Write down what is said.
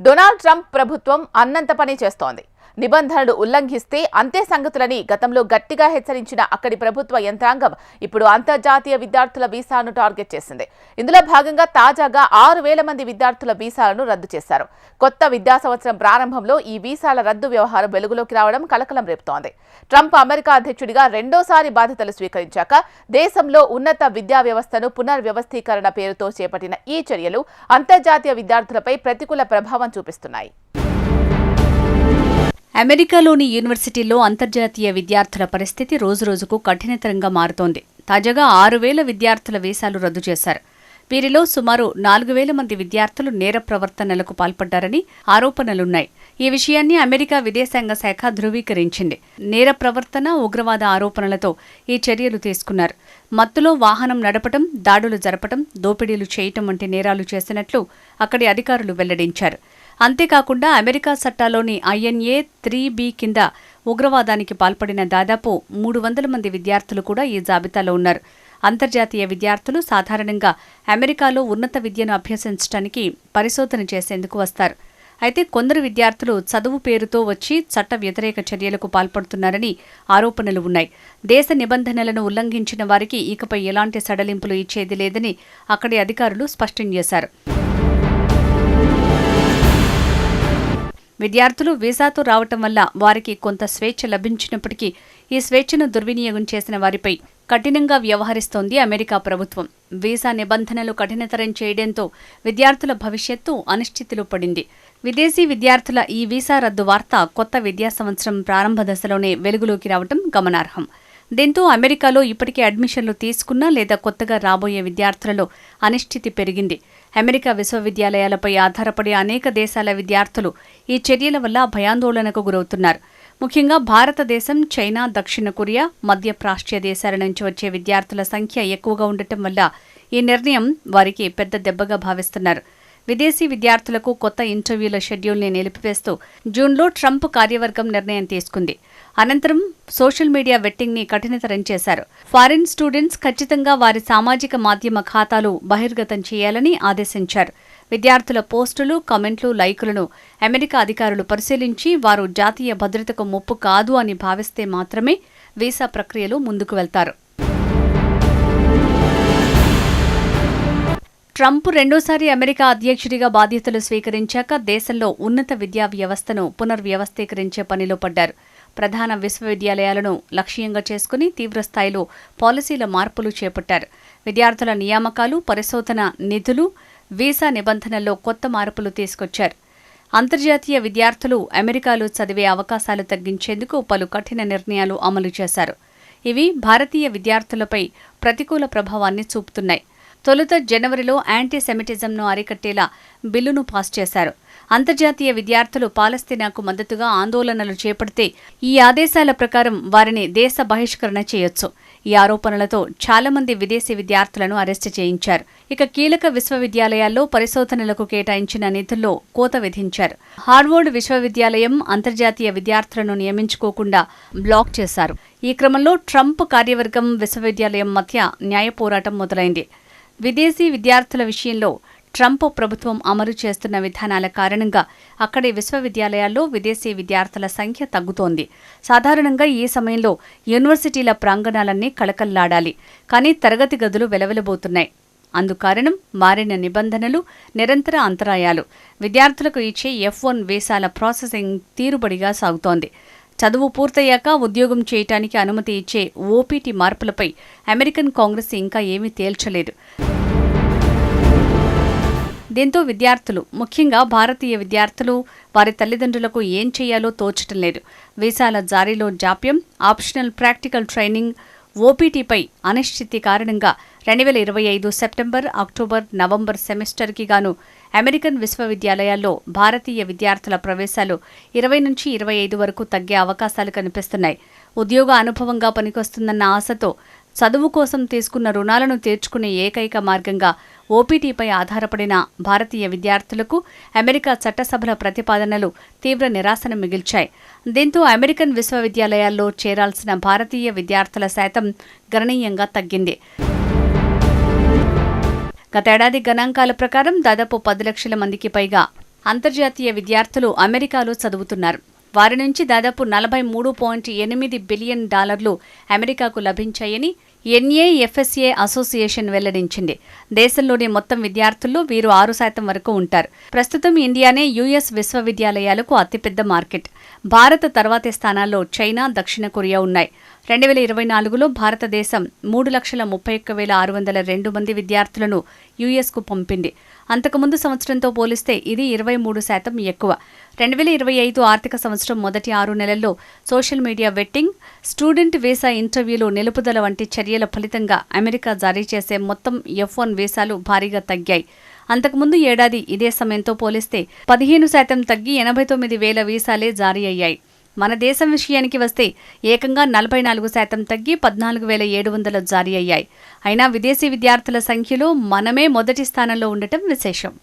Donald Trump ప్రభుత్వం అన్నంత పని చేస్తోంది. నిబంధనలు ఉల్లంఘిస్తే అంతే సంగతులని గతంలో గట్టిగా హెచ్చరించిన అక్కడి ప్రభుత్వ యంత్రాంగం ఇప్పుడు అంతర్జాతీయ విద్యార్థుల వీసాను టార్గెట్ చేసింది. ఇందులో భాగంగా తాజాగా ఆరు వేల మంది విద్యార్థుల వీసాలను రద్దు చేశారు. కొత్త విద్యా సంవత్సరం ప్రారంభంలో ఈ వీసాల రద్దు వ్యవహారం వెలుగులోకి రావడం కలకలం రేపుతోంది. ట్రంప్ అమెరికా అధ్యక్షుడిగా రెండోసారి బాధ్యతలు స్వీకరించాక దేశంలో ఉన్నత విద్యా వ్యవస్థను పునర్వ్యవస్థీకరణ పేరుతో చేపట్టిన ఈ చర్యలు అంతర్జాతీయ విద్యార్థులపై ప్రతికూల ప్రభావం చూపిస్తున్నాయి. అమెరికాలోని యూనివర్సిటీల్లో అంతర్జాతీయ విద్యార్థుల పరిస్థితి రోజురోజుకు కఠినతరంగా మారుతోంది. తాజాగా ఆరు వేల విద్యార్థుల వీసాలు రద్దు చేశారు. వీరిలో సుమారు నాలుగు వేల మంది విద్యార్థులు నేర ప్రవర్తనలకు పాల్పడ్డారని ఆరోపణలున్నాయి. ఈ విషయాన్ని అమెరికా విదేశాంగ శాఖ ధృవీకరించింది. నేర ప్రవర్తన ఉగ్రవాద ఆరోపణలతో ఈ చర్యలు తీసుకున్నారు. మత్తులో వాహనం నడపటం దాడులు జరపటం దోపిడీలు చేయటం వంటి నేరాలు చేసినట్లు అక్కడి అధికారులు వెల్లడించారు. అంతేకాకుండా అమెరికా చట్టాలోని ఐఎన్ఏ త్రీ బి కింద ఉగ్రవాదానికి పాల్పడిన దాదాపు మూడు వందల మంది విద్యార్థులు కూడా ఈ జాబితాలో ఉన్నారు. అంతర్జాతీయ విద్యార్థులు సాధారణంగా అమెరికాలో ఉన్నత విద్యను అభ్యసించడానికి పరిశోధన చేసేందుకు వస్తారు. అయితే కొందరు విద్యార్థులు చదువు పేరుతో వచ్చి చట్ట వ్యతిరేక చర్యలకు పాల్పడుతున్నారని ఆరోపణలు ఉన్నాయి. దేశ నిబంధనలను ఉల్లంఘించిన వారికి ఇకపై ఎలాంటి సడలింపులు ఇచ్చేది లేదని అక్కడి అధికారులు స్పష్టం చేశారు. విద్యార్థులు వీసాతో రావటం వల్ల వారికి కొంత స్వేచ్ఛ లభించినప్పటికీ ఈ స్వేచ్ఛను దుర్వినియోగం చేసిన వారిపై కఠినంగా వ్యవహరిస్తోంది అమెరికా ప్రభుత్వం. వీసా నిబంధనలు కఠినతరం చేయడంతో విద్యార్థుల భవిష్యత్తు అనిశ్చితిలో పడింది. విదేశీ విద్యార్థుల ఈ వీసా రద్దు వార్త కొత్త విద్యా సంవత్సరం ప్రారంభ దశలోనే వెలుగులోకి రావటం గమనార్హం. దీంతో అమెరికాలో ఇప్పటికే అడ్మిషన్లు తీసుకున్న లేదా కొత్తగా రాబోయే విద్యార్థులలో అనిశ్చితి పెరిగింది. అమెరికా విశ్వవిద్యాలయాలపై ఆధారపడే అనేక దేశాల విద్యార్థులు ఈ చర్యల వల్ల భయాందోళనకు గురవుతున్నారు. ముఖ్యంగా భారతదేశం చైనా దక్షిణ కొరియా మధ్య ప్రాచ్య దేశాల నుంచి వచ్చే విద్యార్థుల సంఖ్య ఎక్కువగా ఉండటం వల్ల ఈ నిర్ణయం వారికి పెద్ద దెబ్బగా భావిస్తున్నారు. విదేశీ విద్యార్థులకు కొత్త ఇంటర్వ్యూల షెడ్యూల్ని నిలిపివేస్తూ జూన్లో ట్రంప్ కార్యవర్గం నిర్ణయం తీసుకుంది. అనంతరం సోషల్ మీడియా వెట్టింగ్ని కఠినతరం చేశారు. ఫారిన్ స్టూడెంట్స్ ఖచ్చితంగా వారి సామాజిక మాధ్యమ ఖాతాలు బహిర్గతం చేయాలని ఆదేశించారు. విద్యార్థుల పోస్టులు కమెంట్లు లైకులను అమెరికా అధికారులు పరిశీలించి వారు జాతీయ భద్రతకు ముప్పు కాదు అని భావిస్తే మాత్రమే వీసా ప్రక్రియలు ముందుకు వెళ్తారు. ట్రంప్ రెండోసారి అమెరికా అధ్యక్షుడిగా బాధ్యతలు స్వీకరించాక దేశంలో ఉన్నత విద్యా వ్యవస్థను పునర్వ్యవస్థీకరించే పనిలో పడ్డారు. ప్రధాన విశ్వవిద్యాలయాలను లక్ష్యంగా చేసుకుని తీవ్రస్థాయిలో పాలసీల మార్పులు చేపట్టారు. విద్యార్థుల నియామకాలు పరిశోధన నిధులు వీసా నిబంధనల్లో కొత్త మార్పులు తీసుకొచ్చారు. అంతర్జాతీయ విద్యార్థులు అమెరికాలో చదివే అవకాశాలు తగ్గించేందుకు పలు కఠిన నిర్ణయాలు అమలు చేశారు. ఇవి భారతీయ విద్యార్థులపై ప్రతికూల ప్రభావాన్ని చూపుతున్నాయి. తొలుత జనవరిలో యాంటీ సెమిటిజంను అరికట్టేలా బిల్లును పాస్ చేశారు. అంతర్జాతీయ విద్యార్థులు పాలస్తీనాకు మద్దతుగా ఆందోళనలు చేపడితే ఈ ఆదేశాల ప్రకారం వారిని దేశ బహిష్కరణ చేయొచ్చు. ఈ ఆరోపణలతో చాలా మంది విదేశీ విద్యార్థులను అరెస్టు చేయించారు. ఇక కీలక విశ్వవిద్యాలయాల్లో పరిశోధనలకు కేటాయించిన నిధుల్లో కోత విధించారు. హార్వర్డ్ విశ్వవిద్యాలయం అంతర్జాతీయ విద్యార్థులను నియమించుకోకుండా బ్లాక్ చేశారు. ఈ క్రమంలో ట్రంప్ కార్యవర్గం విశ్వవిద్యాలయం మధ్య న్యాయ పోరాటం మొదలైంది. విదేశీ విద్యార్థుల విషయంలో ట్రంప్ ప్రభుత్వం అమలు చేస్తున్న విధానాల కారణంగా అక్కడి విశ్వవిద్యాలయాల్లో విదేశీ విద్యార్థుల సంఖ్య తగ్గుతోంది. సాధారణంగా ఈ సమయంలో యూనివర్సిటీల ప్రాంగణాలన్నీ కళకల్లాడాలి కానీ తరగతి గదులు వెలవెలబోతున్నాయి. అందుకారణం మారిన నిబంధనలు నిరంతర అంతరాయాలు. విద్యార్థులకు ఇచ్చే ఎఫ్ వన్ వీసాల ప్రాసెసింగ్ తీరుబడిగా సాగుతోంది. చదువు పూర్తయ్యాక ఉద్యోగం చేయటానికి అనుమతి ఇచ్చే ఓపీటీ మార్పులపై అమెరికన్ కాంగ్రెస్ ఇంకా ఏమీ తేల్చలేదు. దీంతో విద్యార్థులు ముఖ్యంగా భారతీయ విద్యార్థులు వారి తల్లిదండ్రులకు ఏం చేయాలో తోచటం లేదు. వీసాల జారీలో జాప్యం ఆప్షనల్ ప్రాక్టికల్ ట్రైనింగ్ ఓపీటీపై అనిశ్చితి కారణంగా రెండు వేల ఇరవై ఐదు సెప్టెంబర్ అక్టోబర్ నవంబర్ సెమిస్టర్కి గాను అమెరికన్ విశ్వవిద్యాలయాల్లో భారతీయ విద్యార్థుల ప్రవేశాలు ఇరవై నుంచి ఇరవై ఐదు వరకు తగ్గే అవకాశాలు కనిపిస్తున్నాయి. ఉద్యోగ అనుభవంగా పనికొస్తుందన్న ఆశతో చదువు కోసం తీసుకున్న రుణాలను తీర్చుకునే ఏకైక మార్గంగా ఓపీటీపై ఆధారపడిన భారతీయ విద్యార్థులకు అమెరికా చట్టసభల ప్రతిపాదనలు తీవ్ర నిరాశను మిగిల్చాయి. దీంతో అమెరికన్ విశ్వవిద్యాలయాల్లో చేరాల్సిన భారతీయ విద్యార్థుల శాతం గణనీయంగా తగ్గింది. గతేడాది గణాంకాల ప్రకారం దాదాపు పది లక్షల మందికి పైగా అంతర్జాతీయ విద్యార్థులు అమెరికాలో చదువుతున్నారు. వారి నుంచి దాదాపు నలభై మూడు పాయింట్ ఎనిమిది బిలియన్ డాలర్లు అమెరికాకు లభించాయని ఎన్ఏఎఫ్ఎస్ఏ అసోసియేషన్ వెల్లడించింది. దేశంలోని మొత్తం విద్యార్థుల్లో వీరు ఆరు శాతం వరకు ఉంటారు. ప్రస్తుతం ఇండియానే యుఎస్ విశ్వవిద్యాలయాలకు అతిపెద్ద మార్కెట్. భారత తర్వాతి స్థానాల్లో చైనా దక్షిణ కొరియా ఉన్నాయి. రెండు వేల ఇరవై నాలుగులో భారతదేశం మూడు లక్షల ముప్పై ఒక్క వేల ఆరు వందల రెండు మంది విద్యార్థులను యుఎస్కు పంపింది. అంతకుముందు సంవత్సరంతో పోలిస్తే ఇది ఇరవై మూడు శాతం ఎక్కువ. రెండు వేల ఇరవై ఐదు ఆర్థిక సంవత్సరం మొదటి ఆరు నెలల్లో social media vetting student visa ఇంటర్వ్యూలు నిలుపుదల వంటి చర్యల ఫలితంగా అమెరికా జారీ చేసే మొత్తం ఎఫ్ వన్ వీసాలు భారీగా తగ్గాయి. అంతకుముందు ఏడాది ఇదే సమయంతో పోలిస్తే పదిహేను శాతం తగ్గి ఎనభై తొమ్మిది వేల వీసాలే జారీ అయ్యాయి. మన దేశం విషయానికి వస్తే ఏకంగా నలభై నాలుగు శాతం తగ్గి పద్నాలుగు వేల ఏడు వందలు జారీ అయ్యాయి. అయినా విదేశీ విద్యార్థుల సంఖ్యలో మనమే మొదటి స్థానంలో ఉండటం విశేషం.